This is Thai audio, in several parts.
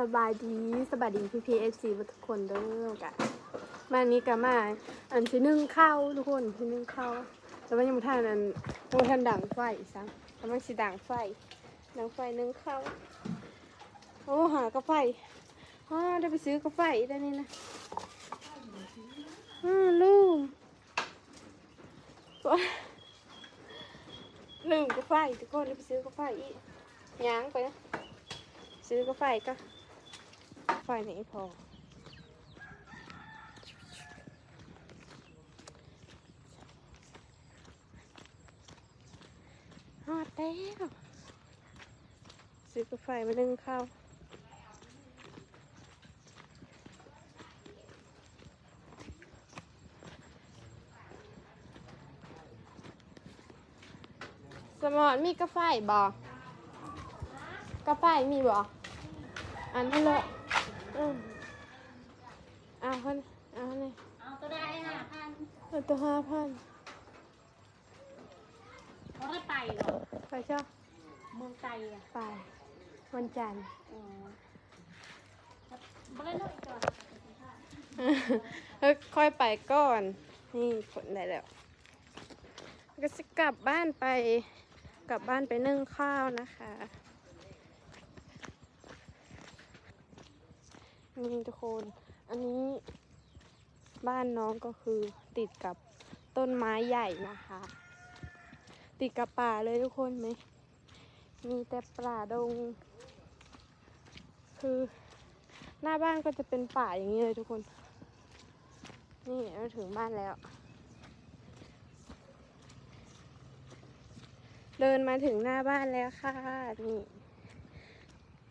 สบายดีสบายดีพี่พีเอฟซีทุกคนเด้อกะมานี้กะมาอันที่นึ่งข้าวทุกคนที่นึ่งข้าวแต่ว่ายังไม่ทันอันยังไม่ทันดังไฟซ้ำกำลังสิดังไฟดังไฟนึ่งข้าวโอ้หากาไฟอ๋อได้ไปซื้อกาไฟได้นี่นะอ่าลืมลืมกาไฟทุกคนได้ไปซื้อกาไฟอีกย้างไปนะซื้อกาแฟก็ นพอ ฮอดแล้วซื้อกาแฟมานึ่งข้าวสมอนมีกาแฟบอกกาแฟมีบ่อันนั้นเลย อืมเอาคนเอาเลยเอาตัวได้ห้าพันเอาตัวห้าพันเขาได้ไปเหรอไปเจ้าเมืองไกลอะไป วันจันทร์อ๋อไม่ได้เลยก่อนเฮ้ยค่อยไปก่อน นี่ผลได้แล้ว ก็จะกลับบ้านไป กลับบ้านไปนึ่งข้าวนะคะ นี่ทุกคน อันนี้บ้านน้องก็คือติดกับต้นไม้ใหญ่นะคะ ติดกับป่าเลยทุกคนไหม มีแต่ป่าดง คือหน้าบ้านก็จะเป็นป่าอย่างนี้เลยทุกคน นี่เราถึงบ้านแล้ว เดินมาถึงหน้าบ้านแล้วค่ะนี่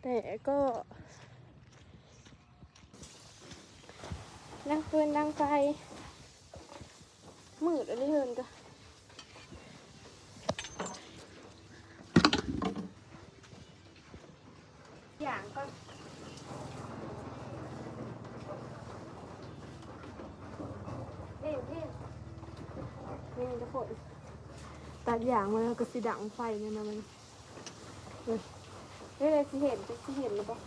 แต่ก็ ดังปืนดังไฟมืดอะไรเหินก็อย่างก็เด่นเด่นนี่ทุกคนตัดอย่างมาแล้วก็สิดังไฟเนี่ยนะมันเฮ้ยเฮ้ยอะไรสิเห็นจะสิเห็นหรือเปล่า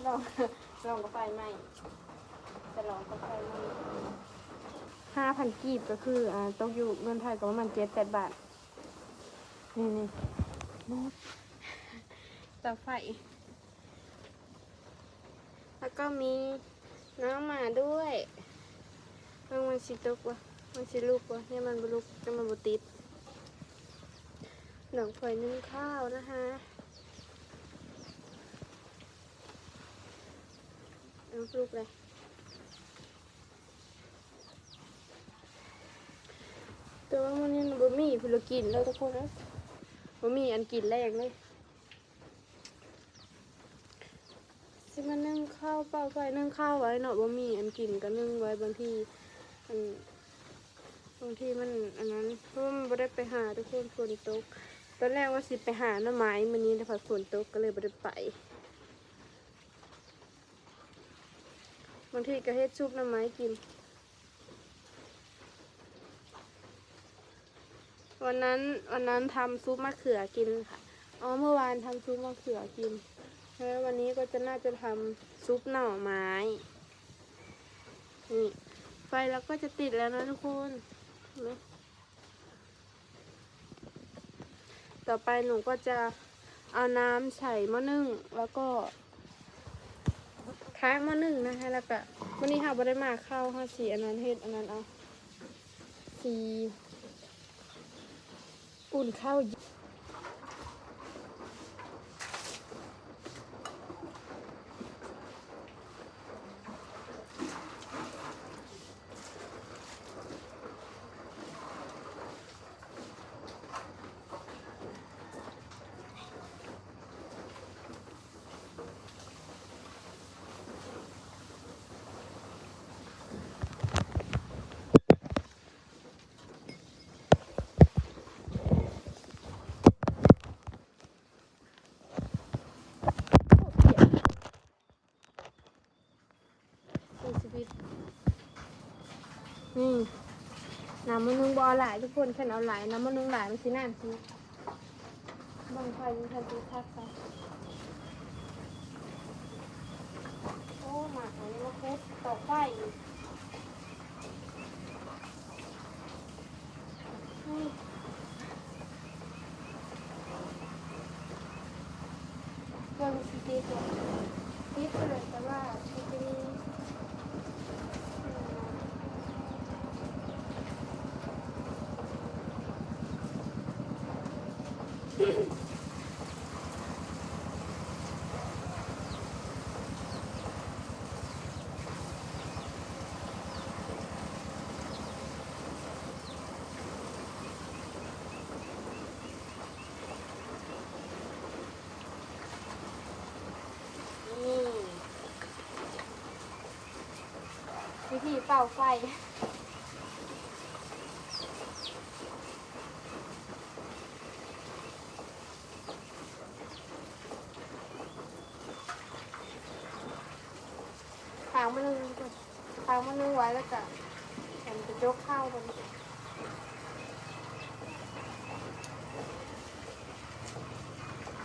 เอ้ยลองลองกาแฟไหมจะลองกาแฟไหมห้าพันกีบก็คืออ่าต้องอยู่เงินไทยก็ประมาณเจ็ดแปดบาท นี่นี่มดเตาไฟ แล้วก็มีน้องหมาด้วยเพิ่งมันสิตกวะมันสิลูกวะเนี่ยมันบลุกจะมันบุติดหนังไฟนึ่งข้าวนะคะ เอา ลูกเลย แต่ว่ามันยังบะหมี่พลกินแล้วทุกคนนะบะหมี่อันกินแรกเลยสิมานึ่งข้าวเปล่าไฟนึ่งข้าวไว้เนาะบะหมี่อันกินก็นึ่งไว้บางทีอันบางทีมันอันนั้นเพราะว่ามันไม่ได้ไปหาทุกคนฝนตก ตอนแรกว่าสิไปหาหน่อไม้มันนี้แต่พอฝนตกก็เลยไม่ได้ไป บางทีก็เฮ็ดซุปน้ำไม้กิน วันนั้นวันนั้นทำซุปมะเขือกินค่ะ อ๋อเมื่อวานทำซุปมะเขือกิน แล้ววันนี้ก็จะน่าจะทำซุปหน่อไม้ นี่ไฟเราก็จะติดแล้วนะทุกคนนไหมต่อไปหนูก็จะเอาน้ำใส่หม้อนึ่งแล้วก็ ค้างมาหนึ่งนะคะ แล้วก็วันนี้ค่ะบได้มาเข้าค่ะสีอันนั้นเฮ็ดอันนั้นเอาสีอุ่นข้าว น้ำมันนุ่งบอหลายทุกคนแค่เอาหลายน้ำมันนุ่งหลายมันสิน่านสิบังไฟมันทันทีทักไปโอ้หมาอันนี้มาคุดต่อไฟอีกอืมเบิ่งสิติดเลยติดเลยแต่ว่ามันจะมีอืม นี่ วิธีเป่าไฟทางมันนึงก่อนทางมันนึงไว้แล้วก็ฉันจะยกข้าวมัน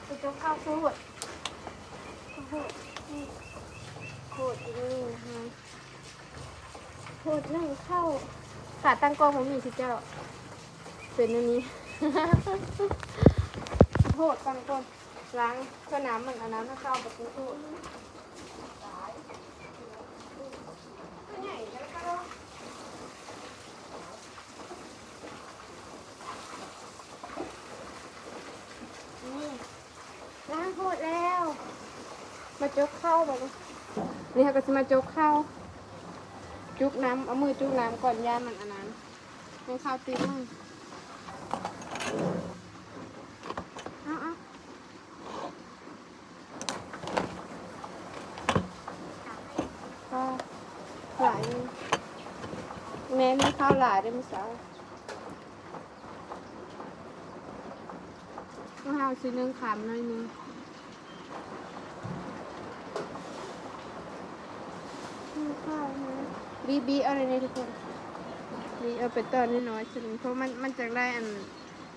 จะยกข้าวพูดพูดนี่พูดอีกนี่นะคะ พูดนึ่งเข้าขาตั้งกล้องผมมีสิเจ้า เป็นอันนี้โทษตั้งกล้องล้างก็น้ำมันเอาน้ำมาเข้าแบบนี้โทษนี่ล้างโคตรแล้ว มาจกเข้าแบบนี้นี่ค่ะก็จะมาจกเข้า จุกน้ำเอามือจุกน้ำก่อนย่ามันอันนั้นให้ข้าวตีมือเอาเอาก็หลายแม่มีข้าวหลายได้ไหมสาวก็เอาชิ้นหนึงขามหน่อยนึงข้าวนะ บีบีเอาอะไรเนี่ยทุกคนบีเอาไปตอนน้อยๆชิ้นเพราะมันมันจะได้อัน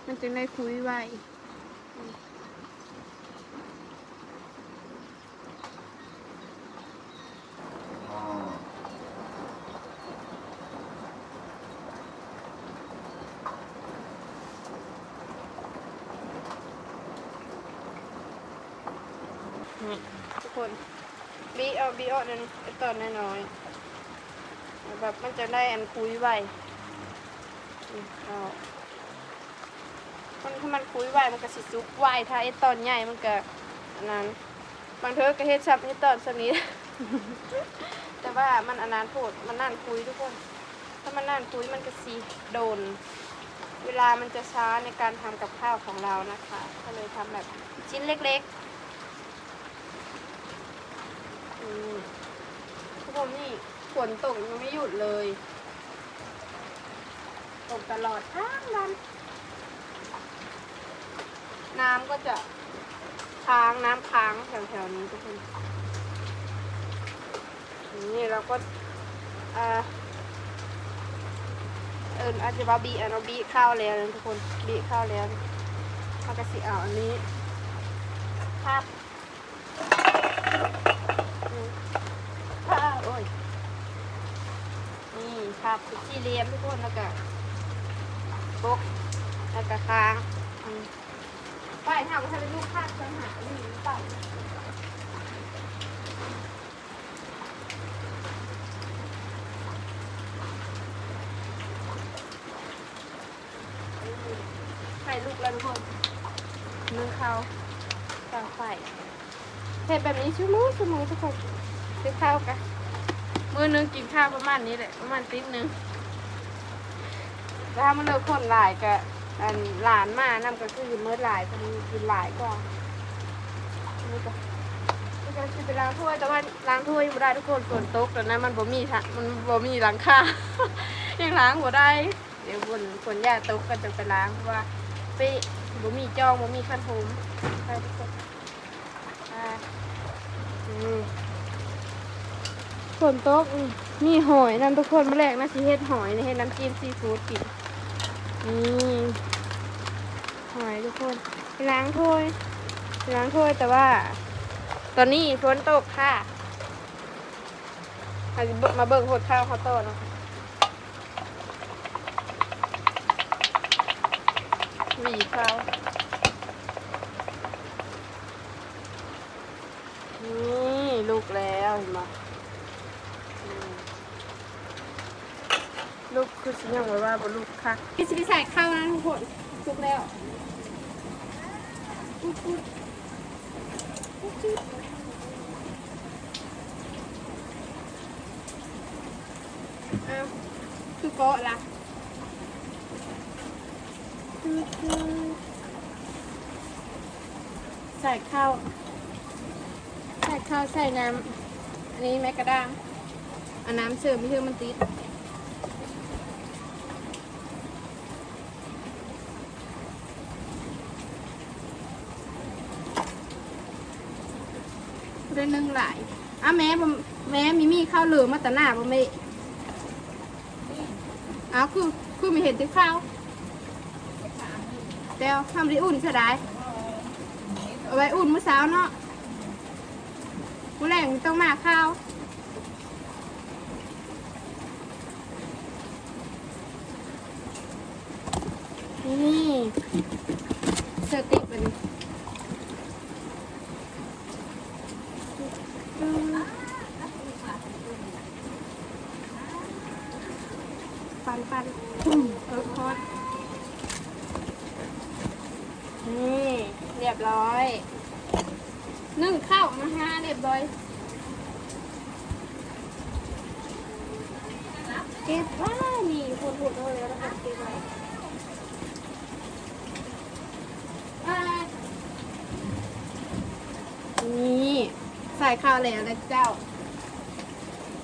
มันจะได้คุยไวอืมนี่ทุกคนบีเอาบีเอานั่นไปตอนน้อยๆ แบบมันจะได้อันคุยไวอืมเอามันถ้ามันคุยไวมันก็สิซุกไวถ้าไอ้ตอนใหญ่มันก็อันนั้นบางเทอก็เฮ็ดชับให้ตอนสนิทแต่ว่ามันอันนั้นโพดมันนั่นคุยทุกคน ถ้ามันนั่นคุยมันก็สีโดน เวลามันจะช้าในการทำกับข้าวของเรานะคะ ก็เลยทำแบบชิ้นเล็กๆอืมทุกคนนี่ ฝนตกยังไม่หยุดเลย ตกตลอดทั้งวัน น้ำก็จะค้างน้ำค้างแถวๆนี้ทุกคนนี่เราก็อ่าเอิญอาจจะว่าบีอันเราบีข้าวแล้วทุกคนบีข้าวแล้วเราก็สิเอาอันนี้ครับนี่ข้าวโอ้ย นี่ครับที่เลียมทุกคนแล้วก็บกแล้วก็ค้างไปถามว่าถ้าเป็นลูกค้าจะหาหรือเปล่าใส่ลูกแล้วทุกคนมือเขาต่างไฟเทแบบนี้ชั่วโมงชั่วโมงทุกคนซื้อข้ากัน มือหนึงกินข้าวประมาณนี้แหละประมาณติ๊บหนึงแล้วถ้ามันเลิกคนหลายก็อันหลานมานำก็คือเมื่อหลายคนกินหลายกว่านี่ก็นี่ก็คือไปล้างถ้วยแต่ว่าล้างถ้วยไม่ได้ทุกคนฝนตกแล้นมันบ่มีทะมันบ่มีหลังคายังล้างบ่ได้ เดี๋ยวฝนฝนหญ้าตกก็จะไปล้างเพราะว่าไปบ่มีจองบ่มีขั้นโถมไปทุกคนอ่าอืม ฝนตกอืมมีหอยนั่นทุกคนมาแรกนะสิเฮ็ดหอยนี่เฮ็ดน้ำจิ้มซีฟู้ดกินนี่หอยทุกคนล้างถ้วยล้างถ้วยแต่ว่า ตอนนี้ฝนตกค่ะอามาเบิ่งหดข้าวเขาวโตเนาะหวีข้าวนี่ลูกแล้วเห็นไหมอืม ลูกคือสิยังไว้ว่าบนลูกค่ะพี่สิไปใส่ข้าวนะทุกคนสุกแล้วอุ๊ยอุ๊ยอุ๊ยอุ๊ยอ้าวคือโกะละใส่ข้าวใส่ข้าวใส่น้ำอันนี้แมกกระด้างเอาน้ำเสริมไม่เชื่อมันติด เรื่อง นึงหลายอะแม่แม่มีมีข้าวเหลืองมาแต่หน้าบ่แม่อ้าวคือคือม่เห็นติข้าวเดี๋ยวทำด้อุ่นเสียดายเอาไว้อุ่นเมื่อเช้าเนาะมื้อแรงต้องมาข้าวนี่สติกเป็นปันปันรสฮอตนี่เรียบร้อย นึ่งข้าวมาฮะเรียบร้อยเก็บว่านี่คนพูดเอาแล้วนะคะเก็บไว้นี่ใส่ข้าวแล้วนะเจ้า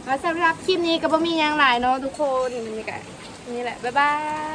แล้วสำหรับคลิปนี้ก็บ่มีหยังหลายเนาะทุกคนนี่ก็นี่แหละบ๊ายบาย